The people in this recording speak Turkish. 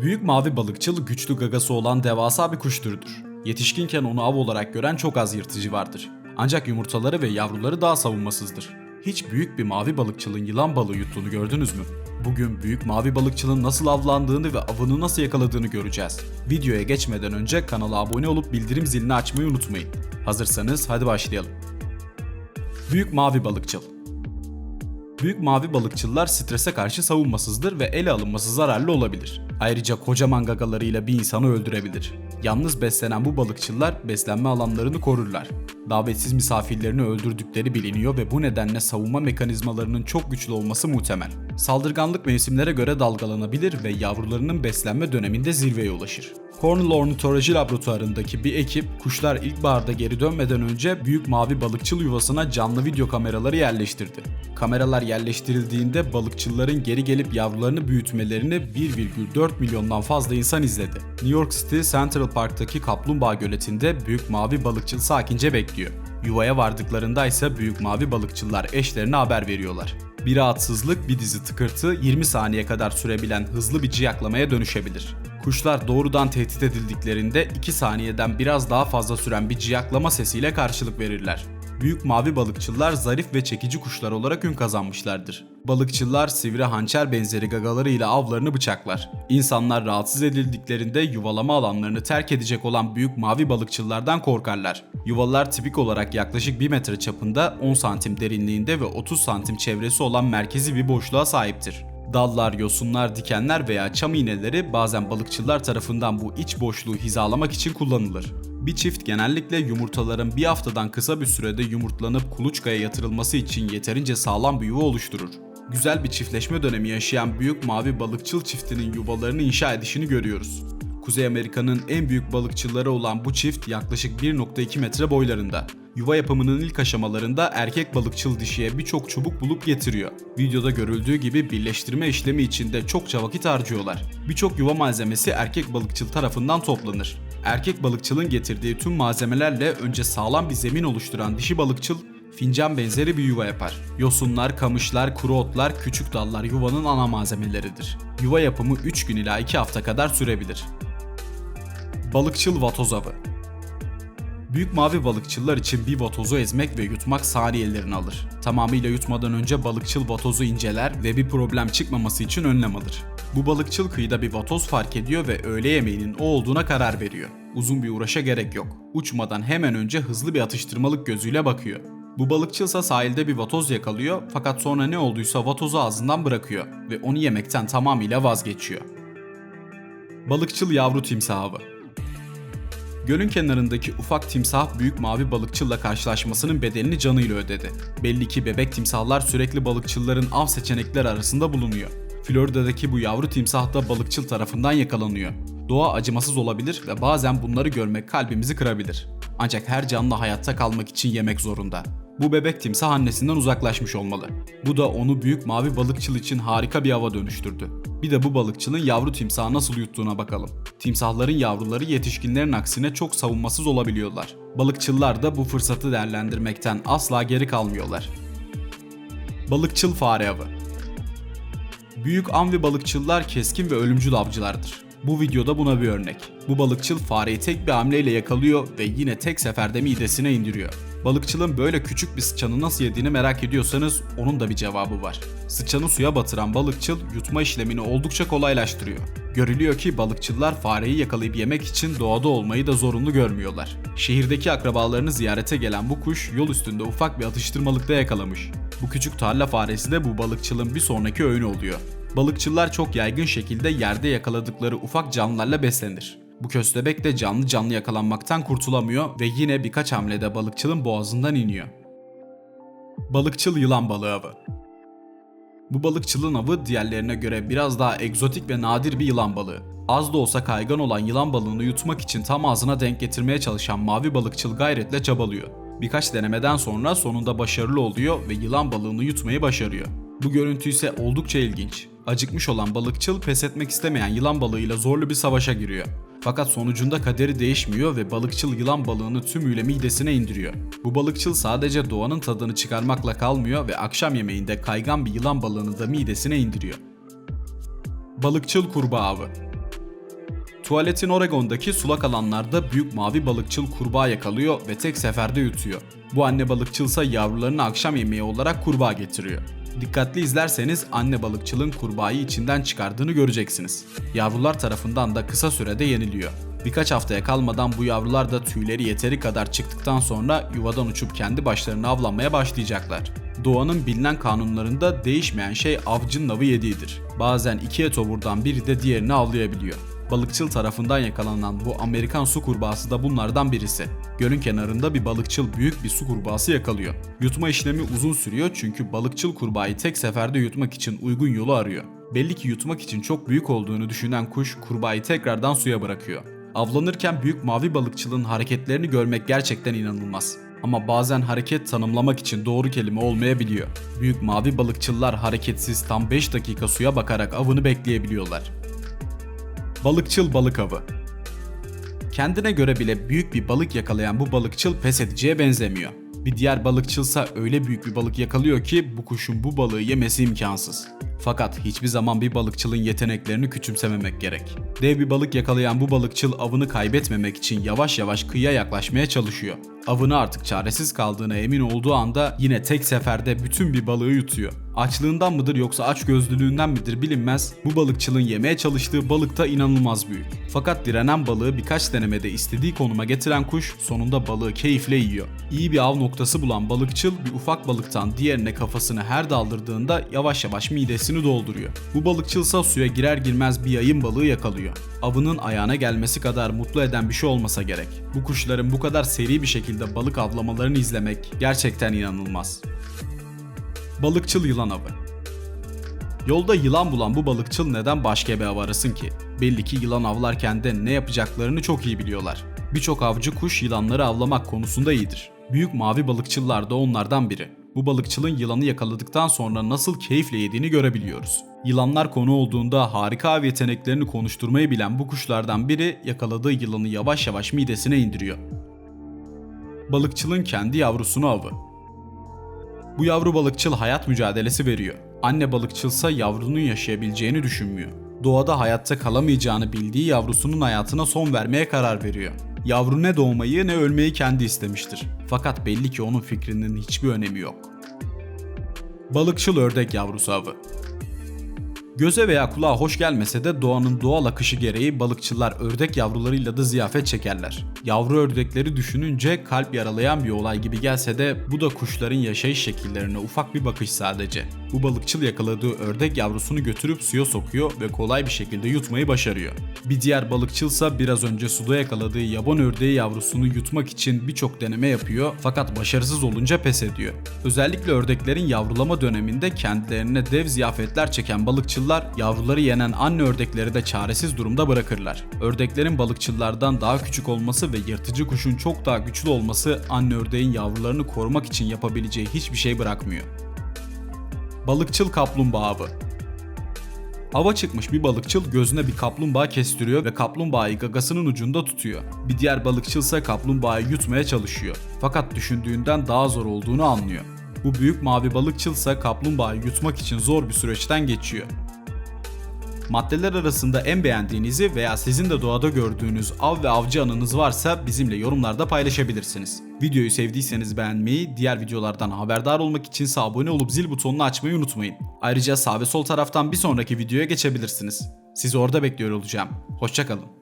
Büyük mavi balıkçıl güçlü gagası olan devasa bir kuş türüdür. Yetişkinken onu av olarak gören çok az yırtıcı vardır. Ancak yumurtaları ve yavruları daha savunmasızdır. Hiç büyük bir mavi balıkçılın yılan balığı yuttuğunu gördünüz mü? Bugün büyük mavi balıkçılın nasıl avlandığını ve avını nasıl yakaladığını göreceğiz. Videoya geçmeden önce kanala abone olup bildirim zilini açmayı unutmayın. Hazırsanız hadi başlayalım. Büyük mavi balıkçıl Büyük mavi balıkçılar strese karşı savunmasızdır ve ele alınması zararlı olabilir. Ayrıca kocaman gagalarıyla bir insanı öldürebilir. Yalnız beslenen bu balıkçılar beslenme alanlarını korurlar. Davetsiz misafirlerini öldürdükleri biliniyor ve bu nedenle savunma mekanizmalarının çok güçlü olması muhtemel. Saldırganlık mevsimlere göre dalgalanabilir ve yavrularının beslenme döneminde zirveye ulaşır. Cornell Ornitoloji Laboratuvarı'ndaki bir ekip kuşlar ilkbaharda geri dönmeden önce büyük mavi balıkçıl yuvasına canlı video kameraları yerleştirdi. Kameralar yerleştirildiğinde balıkçılların geri gelip yavrularını büyütmelerini 1,4 milyondan fazla insan izledi. New York City Central Park'taki Kaplumbağa Göleti'nde büyük mavi balıkçıl sakince bekliyor. Yuvaya vardıklarında ise büyük mavi balıkçılar eşlerine haber veriyorlar. Bir rahatsızlık, bir dizi tıkırtı 20 saniye kadar sürebilen hızlı bir ciyaklamaya dönüşebilir. Kuşlar doğrudan tehdit edildiklerinde 2 saniyeden biraz daha fazla süren bir ciyaklama sesiyle karşılık verirler. Büyük mavi balıkçılar zarif ve çekici kuşlar olarak ün kazanmışlardır. Balıkçılar sivri hançer benzeri gagalarıyla avlarını bıçaklar. İnsanlar rahatsız edildiklerinde yuvalama alanlarını terk edecek olan büyük mavi balıkçılardan korkarlar. Yuvalar tipik olarak yaklaşık 1 metre çapında 10 santim derinliğinde ve 30 santim çevresi olan merkezi bir boşluğa sahiptir. Dallar, yosunlar, dikenler veya çam iğneleri bazen balıkçılar tarafından bu iç boşluğu hizalamak için kullanılır. Bir çift genellikle yumurtaların bir haftadan kısa bir sürede yumurtlanıp kuluçkaya yatırılması için yeterince sağlam bir yuva oluşturur. Güzel bir çiftleşme dönemi yaşayan büyük mavi balıkçıl çiftinin yuvalarını inşa edişini görüyoruz. Kuzey Amerika'nın en büyük balıkçıları olan bu çift yaklaşık 1.2 metre boylarında. Yuva yapımının ilk aşamalarında erkek balıkçıl dişiye birçok çubuk bulup getiriyor. Videoda görüldüğü gibi birleştirme işlemi içinde çokça vakit harcıyorlar. Birçok yuva malzemesi erkek balıkçıl tarafından toplanır. Erkek balıkçılın getirdiği tüm malzemelerle önce sağlam bir zemin oluşturan dişi balıkçıl fincan benzeri bir yuva yapar. Yosunlar, kamışlar, kuru otlar, küçük dallar yuvanın ana malzemeleridir. Yuva yapımı 3 gün ila 2 hafta kadar sürebilir. Balıkçıl vatoz avı Büyük mavi balıkçılar için bir vatozu ezmek ve yutmak saniyelerini alır. Tamamıyla yutmadan önce balıkçıl vatozu inceler ve bir problem çıkmaması için önlem alır. Bu balıkçıl kıyıda bir vatoz fark ediyor ve öğle yemeğinin o olduğuna karar veriyor. Uzun bir uğraşa gerek yok. Uçmadan hemen önce hızlı bir atıştırmalık gözüyle bakıyor. Bu balıkçılsa sahilde bir vatoz yakalıyor fakat sonra ne olduysa vatozu ağzından bırakıyor ve onu yemekten tamamıyla vazgeçiyor. Balıkçıl yavru timsah avı Gölün kenarındaki ufak timsah büyük mavi balıkçılla karşılaşmasının bedelini canıyla ödedi. Belli ki bebek timsahlar sürekli balıkçılların av seçenekleri arasında bulunuyor. Florida'daki bu yavru timsah da balıkçıl tarafından yakalanıyor. Doğa acımasız olabilir ve bazen bunları görmek kalbimizi kırabilir. Ancak her canlı hayatta kalmak için yemek zorunda. Bu bebek timsah annesinden uzaklaşmış olmalı. Bu da onu büyük mavi balıkçıl için harika bir hava dönüştürdü. Bir de bu balıkçılın yavru timsahı nasıl yuttuğuna bakalım. Timsahların yavruları yetişkinlerin aksine çok savunmasız olabiliyorlar. Balıkçıllar da bu fırsatı değerlendirmekten asla geri kalmıyorlar. Balıkçıl fare avı Büyük av ve balıkçıllar keskin ve ölümcül avcılardır. Bu videoda buna bir örnek. Bu balıkçıl fareyi tek bir hamleyle yakalıyor ve yine tek seferde midesine indiriyor. Balıkçılın böyle küçük bir sıçanı nasıl yediğini merak ediyorsanız onun da bir cevabı var. Sıçanı suya batıran balıkçıl yutma işlemini oldukça kolaylaştırıyor. Görülüyor ki balıkçılar fareyi yakalayıp yemek için doğada olmayı da zorunlu görmüyorlar. Şehirdeki akrabalarını ziyarete gelen bu kuş yol üstünde ufak bir atıştırmalıkta yakalamış. Bu küçük tarla faresi de bu balıkçılın bir sonraki öğünü oluyor. Balıkçılar çok yaygın şekilde yerde yakaladıkları ufak canlılarla beslenir. Bu köstebek de canlı canlı yakalanmaktan kurtulamıyor ve yine birkaç hamlede balıkçılın boğazından iniyor. Balıkçıl yılan balığı avı Bu balıkçılın avı diğerlerine göre biraz daha egzotik ve nadir bir yılan balığı. Az da olsa kaygan olan yılan balığını yutmak için tam ağzına denk getirmeye çalışan mavi balıkçıl gayretle çabalıyor. Birkaç denemeden sonra sonunda başarılı oluyor ve yılan balığını yutmayı başarıyor. Bu görüntü ise oldukça ilginç. Acıkmış olan balıkçıl pes etmek istemeyen yılan balığıyla zorlu bir savaşa giriyor. Fakat sonucunda kaderi değişmiyor ve balıkçıl yılan balığını tümüyle midesine indiriyor. Bu balıkçıl sadece doğanın tadını çıkarmakla kalmıyor ve akşam yemeğinde kaygan bir yılan balığını da midesine indiriyor. Balıkçıl kurbağa avı Tuvaletin Oregon'daki sulak alanlarda büyük mavi balıkçıl kurbağa yakalıyor ve tek seferde yutuyor. Bu anne balıkçılsa yavrularını akşam yemeği olarak kurbağa getiriyor. Dikkatli izlerseniz anne balıkçılın kurbağayı içinden çıkardığını göreceksiniz. Yavrular tarafından da kısa sürede yeniliyor. Birkaç haftaya kalmadan bu yavrular da tüyleri yeteri kadar çıktıktan sonra yuvadan uçup kendi başlarına avlanmaya başlayacaklar. Doğanın bilinen kanunlarında değişmeyen şey avcının avı yediğidir. Bazen iki etoburdan biri de diğerini avlayabiliyor. Balıkçıl tarafından yakalanan bu Amerikan su kurbağası da bunlardan birisi. Gölün kenarında bir balıkçıl büyük bir su kurbağası yakalıyor. Yutma işlemi uzun sürüyor çünkü balıkçıl kurbağayı tek seferde yutmak için uygun yolu arıyor. Belli ki yutmak için çok büyük olduğunu düşünen kuş kurbağayı tekrardan suya bırakıyor. Avlanırken büyük mavi balıkçılın hareketlerini görmek gerçekten inanılmaz. Ama bazen hareket tanımlamak için doğru kelime olmayabiliyor. Büyük mavi balıkçıllar hareketsiz tam 5 dakika suya bakarak avını bekleyebiliyorlar. Balıkçıl balık avı Kendine göre bile büyük bir balık yakalayan bu balıkçıl pes edeceğe benzemiyor. Bir diğer balıkçılsa öyle büyük bir balık yakalıyor ki bu kuşun bu balığı yemesi imkansız. Fakat hiçbir zaman bir balıkçılın yeteneklerini küçümsememek gerek. Dev bir balık yakalayan bu balıkçıl avını kaybetmemek için yavaş yavaş kıyıya yaklaşmaya çalışıyor. Avını artık çaresiz kaldığına emin olduğu anda yine tek seferde bütün bir balığı yutuyor. Açlığından mıdır yoksa aç gözlülüğünden midir bilinmez bu balıkçılın yemeye çalıştığı balık da inanılmaz büyük. Fakat direnen balığı birkaç denemede istediği konuma getiren kuş sonunda balığı keyifle yiyor. İyi bir av noktası bulan balıkçıl bir ufak balıktan diğerine kafasını her daldırdığında yavaş yavaş midesini dolduruyor. Bu balıkçılsa suya girer girmez bir yayın balığı yakalıyor. Avının ayağına gelmesi kadar mutlu eden bir şey olmasa gerek. Bu kuşların bu kadar seri bir şekilde balık avlamalarını izlemek gerçekten inanılmaz. Balıkçıl yılan avı. Yolda yılan bulan bu balıkçıl neden başka bir av arasın ki? Belli ki yılan avlarken de ne yapacaklarını çok iyi biliyorlar. Birçok avcı kuş yılanları avlamak konusunda iyidir. Büyük mavi balıkçıllar da onlardan biri. Bu balıkçılın yılanı yakaladıktan sonra nasıl keyifle yediğini görebiliyoruz. Yılanlar konu olduğunda harika av yeteneklerini konuşturmayı bilen bu kuşlardan biri yakaladığı yılanı yavaş yavaş midesine indiriyor. Balıkçılın kendi yavrusunu avı. Bu yavru balıkçıl hayat mücadelesi veriyor. Anne balıkçılsa yavrunun yaşayabileceğini düşünmüyor. Doğada hayatta kalamayacağını bildiği yavrusunun hayatına son vermeye karar veriyor. Yavru ne doğmayı ne ölmeyi kendi istemiştir. Fakat belli ki onun fikrinin hiçbir önemi yok. Balıkçıl ördek yavrusu avı. Göze veya kulağa hoş gelmese de doğanın doğal akışı gereği balıkçılar ördek yavrularıyla da ziyafet çekerler. Yavru ördekleri düşününce kalp yaralayan bir olay gibi gelse de bu da kuşların yaşayış şekillerine ufak bir bakış sadece. Bu balıkçıl yakaladığı ördek yavrusunu götürüp suya sokuyor ve kolay bir şekilde yutmayı başarıyor. Bir diğer balıkçılsa biraz önce suda yakaladığı yaban ördeği yavrusunu yutmak için birçok deneme yapıyor fakat başarısız olunca pes ediyor. Özellikle ördeklerin yavrulama döneminde kendilerine dev ziyafetler çeken balıkçılar yavruları yenen anne ördekleri de çaresiz durumda bırakırlar. Ördeklerin balıkçıllardan daha küçük olması ve yırtıcı kuşun çok daha güçlü olması anne ördeğin yavrularını korumak için yapabileceği hiçbir şey bırakmıyor. Balıkçıl kaplumbağa avı. Ava çıkmış bir balıkçıl gözüne bir kaplumbağa kestiriyor ve kaplumbağayı gagasının ucunda tutuyor. Bir diğer balıkçılsa kaplumbağayı yutmaya çalışıyor. Fakat düşündüğünden daha zor olduğunu anlıyor. Bu büyük mavi balıkçılsa kaplumbağayı yutmak için zor bir süreçten geçiyor. Maddeler arasında en beğendiğinizi veya sizin de doğada gördüğünüz av ve avcı anınız varsa bizimle yorumlarda paylaşabilirsiniz. Videoyu sevdiyseniz beğenmeyi, diğer videolardan haberdar olmak için abone olup zil butonunu açmayı unutmayın. Ayrıca sağ ve sol taraftan bir sonraki videoya geçebilirsiniz. Sizi orada bekliyor olacağım. Hoşçakalın.